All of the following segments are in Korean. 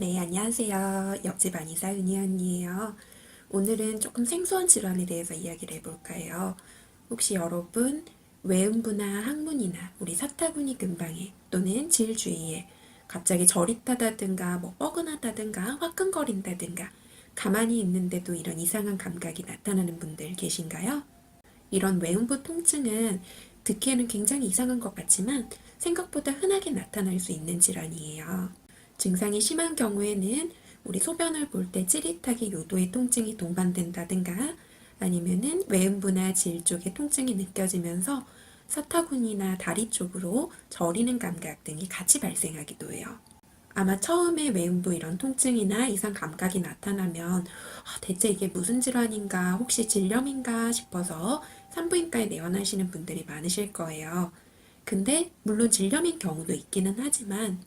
네, 안녕하세요. 옆집 안이사 은희 언니예요. 오늘은 조금 생소한 질환에 대해서 이야기를 해볼까 해요. 혹시 여러분 외음부나 항문이나 우리 사타구니 근방에 또는 질 주위에 갑자기 저릿하다든가 뭐 뻐근하다든가 화끈거린다든가 가만히 있는데도 이런 이상한 감각이 나타나는 분들 계신가요? 이런 외음부 통증은 듣기에는 굉장히 이상한 것 같지만 생각보다 흔하게 나타날 수 있는 질환이에요. 증상이 심한 경우에는 우리 소변을 볼 때 찌릿하게 요도의 통증이 동반된다든가 아니면은 외음부나 질 쪽에 통증이 느껴지면서 사타구니나 다리 쪽으로 저리는 감각 등이 같이 발생하기도 해요. 아마 처음에 외음부 이런 통증이나 이상 감각이 나타나면 아, 대체 이게 무슨 질환인가 혹시 질염인가 싶어서 산부인과에 내원하시는 분들이 많으실 거예요. 근데 물론 질염인 경우도 있기는 하지만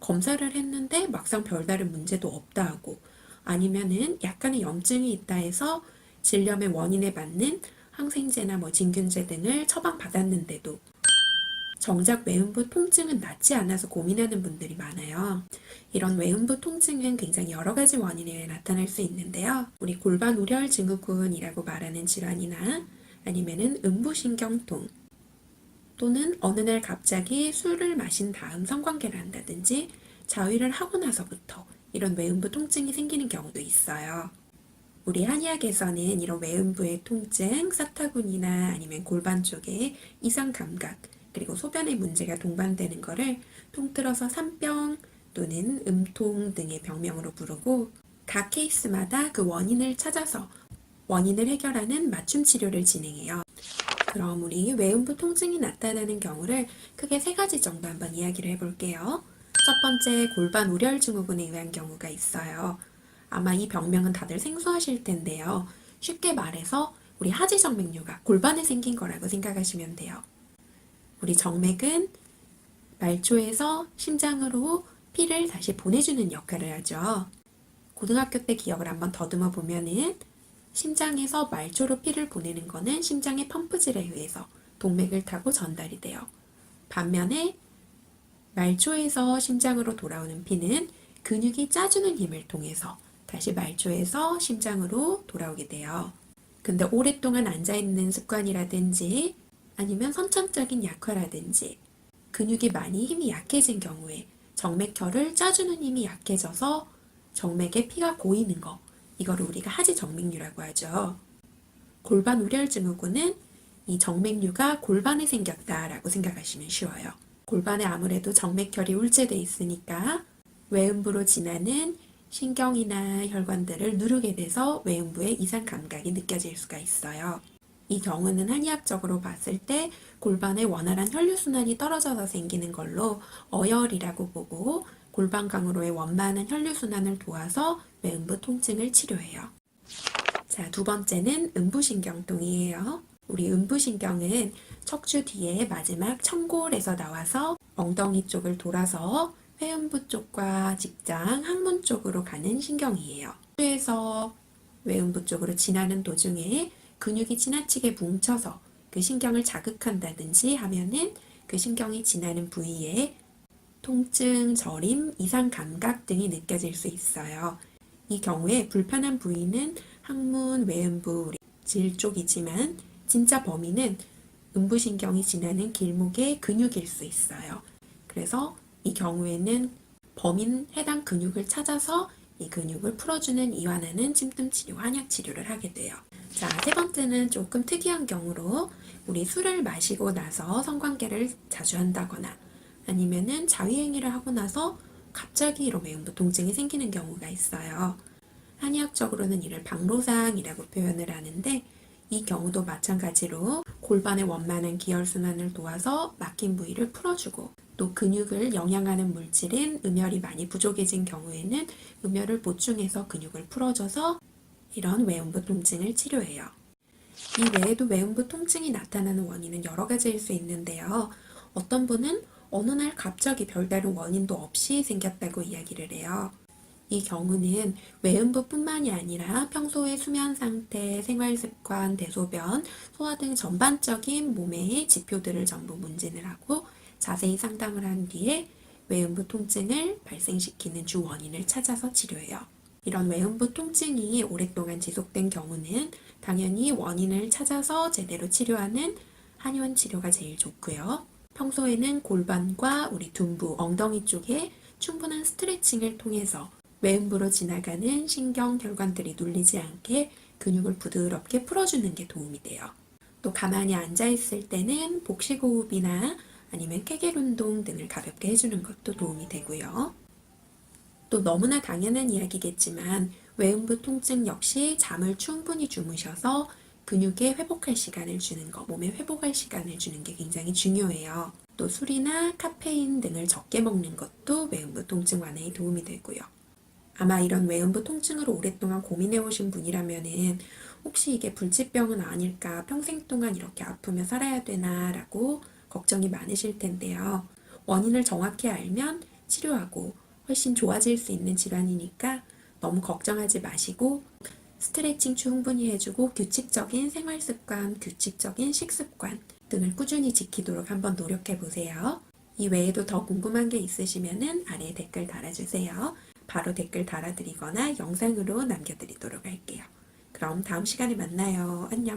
검사를 했는데 막상 별다른 문제도 없다 하고 아니면은 약간의 염증이 있다 해서 질염의 원인에 맞는 항생제나 뭐 진균제 등을 처방받았는데도 정작 외음부 통증은 낫지 않아서 고민하는 분들이 많아요. 이런 외음부 통증은 굉장히 여러 가지 원인에 나타날 수 있는데요. 우리 골반 우렬 증후군이라고 말하는 질환이나 아니면은 음부신경통 또는 어느 날 갑자기 술을 마신 다음 성관계를 한다든지 자위를 하고 나서부터 이런 외음부 통증이 생기는 경우도 있어요. 우리 한의학에서는 이런 외음부의 통증, 사타구니나 아니면 골반 쪽에 이상 감각, 그리고 소변의 문제가 동반되는 것을 통틀어서 산병 또는 음통 등의 병명으로 부르고 각 케이스마다 그 원인을 찾아서 원인을 해결하는 맞춤 치료를 진행해요. 그럼 우리 외음부 통증이 나타나는 경우를 크게 세 가지 정도 한번 이야기를 해볼게요. 첫 번째, 골반 우렬 증후군에 의한 경우가 있어요. 아마 이 병명은 다들 생소하실 텐데요. 쉽게 말해서 우리 하지 정맥류가 골반에 생긴 거라고 생각하시면 돼요. 우리 정맥은 말초에서 심장으로 피를 다시 보내주는 역할을 하죠. 고등학교 때 기억을 한번 더듬어 보면은 심장에서 말초로 피를 보내는 거는 심장의 펌프질에 의해서 동맥을 타고 전달이 돼요. 반면에 말초에서 심장으로 돌아오는 피는 근육이 짜주는 힘을 통해서 다시 말초에서 심장으로 돌아오게 돼요. 근데 오랫동안 앉아있는 습관이라든지 아니면 선천적인 약화라든지 근육이 많이 힘이 약해진 경우에 정맥혈을 짜주는 힘이 약해져서 정맥에 피가 고이는 거 이거를 우리가 하지 정맥류라고 하죠. 골반 우렬 증후군은 이 정맥류가 골반에 생겼다라고 생각하시면 쉬워요. 골반에 아무래도 정맥혈이 울제돼 있으니까 외음부로 지나는 신경이나 혈관들을 누르게 돼서 외음부에 이상 감각이 느껴질 수가 있어요. 이 경우는 한의학적으로 봤을 때 골반의 원활한 혈류순환이 떨어져서 생기는 걸로 어혈이라고 보고 골반강으로의 원만한 혈류순환을 도와서 외음부 통증을 치료해요. 자, 두 번째는 음부신경통이에요. 우리 음부신경은 척추 뒤에 마지막 청골에서 나와서 엉덩이 쪽을 돌아서 회음부 쪽과 직장, 항문 쪽으로 가는 신경이에요. 척추에서 외음부 쪽으로 지나는 도중에 근육이 지나치게 뭉쳐서 그 신경을 자극한다든지 하면은 그 신경이 지나는 부위에 통증, 저림, 이상 감각 등이 느껴질 수 있어요. 이 경우에 불편한 부위는 항문, 외음부, 질 쪽이지만 진짜 범위는 음부신경이 지나는 길목의 근육일 수 있어요. 그래서 이 경우에는 범인 해당 근육을 찾아서 이 근육을 풀어주는 이완하는 찜뜸 치료, 한약 치료를 하게 돼요. 자, 세 번째는 조금 특이한 경우로 우리 술을 마시고 나서 성관계를 자주 한다거나 아니면은 자위행위를 하고 나서 갑자기 이런 외음부 통증이 생기는 경우가 있어요. 한의학적으로는 이를 방로상이라고 표현을 하는데 이 경우도 마찬가지로 골반의 원만한 기혈순환을 도와서 막힌 부위를 풀어주고 또 근육을 영양하는 물질인 음혈이 많이 부족해진 경우에는 음혈을 보충해서 근육을 풀어줘서 이런 외음부 통증을 치료해요. 이 외에도 외음부 통증이 나타나는 원인은 여러 가지일 수 있는데요. 어떤 분은 어느 날 갑자기 별다른 원인도 없이 생겼다고 이야기를 해요. 이 경우는 외음부뿐만이 아니라 평소의 수면 상태, 생활 습관, 대소변, 소화 등 전반적인 몸의 지표들을 전부 문진을 하고 자세히 상담을 한 뒤에 외음부 통증을 발생시키는 주 원인을 찾아서 치료해요. 이런 외음부 통증이 오랫동안 지속된 경우는 당연히 원인을 찾아서 제대로 치료하는 한의원 치료가 제일 좋고요. 평소에는 골반과 우리 둔부, 엉덩이 쪽에 충분한 스트레칭을 통해서 외음부로 지나가는 신경, 혈관들이 눌리지 않게 근육을 부드럽게 풀어주는 게 도움이 돼요. 또 가만히 앉아 있을 때는 복식호흡이나 아니면 케겔 운동 등을 가볍게 해주는 것도 도움이 되고요. 또 너무나 당연한 이야기겠지만 외음부 통증 역시 잠을 충분히 주무셔서 근육에 회복할 시간을 주는 거, 몸에 회복할 시간을 주는 게 굉장히 중요해요. 또 술이나 카페인 등을 적게 먹는 것도 외음부 통증 완화에 도움이 되고요. 아마 이런 외음부 통증으로 오랫동안 고민해 오신 분이라면은 혹시 이게 불치병은 아닐까, 평생 동안 이렇게 아프며 살아야 되나라고 걱정이 많으실 텐데요. 원인을 정확히 알면 치료하고 훨씬 좋아질 수 있는 질환이니까 너무 걱정하지 마시고 스트레칭 충분히 해주고 규칙적인 생활 습관, 규칙적인 식습관 등을 꾸준히 지키도록 한번 노력해 보세요. 이 외에도 더 궁금한 게 있으시면은 아래에 댓글 달아주세요. 바로 댓글 달아드리거나 영상으로 남겨드리도록 할게요. 그럼 다음 시간에 만나요. 안녕.